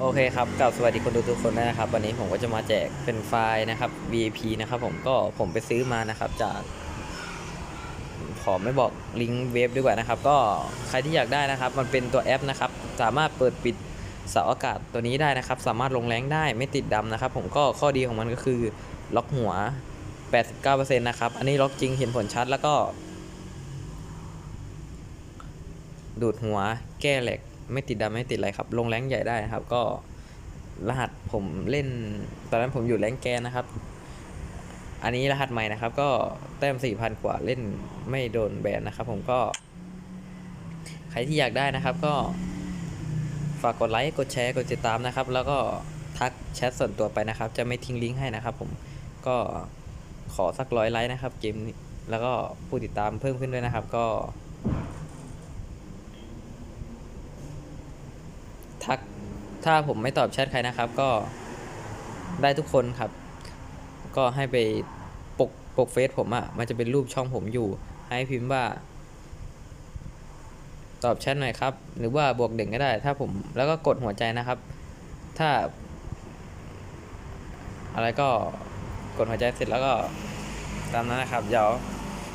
โอเคครับกับสวัสดีคนดูทุกคนนะครับ วันนี้ผมก็จะมาแจกเป็นไฟล์นะครับ VIP นะครับ ผมก็ผมไปซื้อมานะครับ จากขอไม่บอกลิงก์เว็บดีกว่านะครับ ก็ใครที่อยากได้นะครับ มันเป็นตัวแอปนะครับ สามารถเปิดปิดเสาอากาศตัวนี้ได้นะครับ สามารถลงแรงได้ไม่ติดดำนะครับ ผมก็ข้อดีของมันก็คือล็อกหัว 89%นะครับ อันนี้ล็อกจริงเห็นผลชัดแล้วก็ ดูดหัวแก้เหล็ก ไม่ติดดำไม่ติดอะไรครับ ลงแรงใหญ่ได้ครับ ก็รหัสผมเล่น ตอนนั้นผมอยู่แรงแกนนะครับ อันนี้รหัสใหม่นะครับ ก็แต้ม4,000กว่าเล่นไม่โดนแบนนะครับ ผมก็ ใครที่อยากได้นะครับ ก็ฝากกดไลค์กดแชร์กดติดตามนะครับ แล้วก็ทักแชทส่วนตัวไปนะครับ จะไม่ทิ้งลิงก์ให้นะครับ ผมก็ขอสักร้อยไลค์นะครับเกมแล้วก็ผู้ติดตามเพิ่มขึ้นด้วยนะครับ ก็ ทัก ถ้าผมไม่ตอบแชทใครนะครับ ก็ได้ทุกคนครับ ก็ให้ไปปกปกเฟซผมอะ่ะ มันจะเป็นรูปช่องผมอยู่ ให้พิมพ์ว่า ตอบแชทหน่อยครับ หรือว่าบวกเด่งก็ได้ ถ้าผมแล้วก็กดหัวใจนะครับ ถ้า อะไรก็กดหัวใจเสร็จแล้วก็ตามนั้นนะครับเดี๋ยว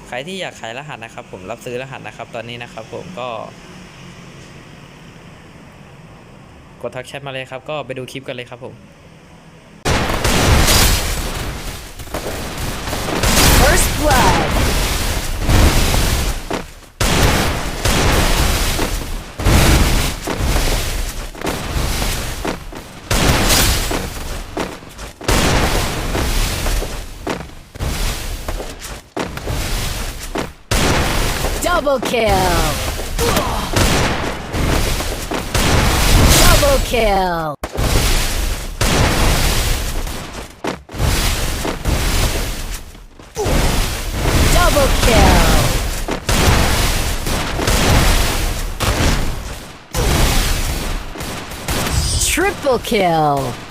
ใครที่อยากขายรหัสนะครับ ผมรับซื้อรหัสนะครับ ตอนนี้นะครับ ผมก็ กดทักแชทมาเลยครับ ก็ไปดูคลิปกันเลยครับผม First blood. Double kill. Double kill. Double kill. Triple kill.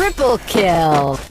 Triple kill.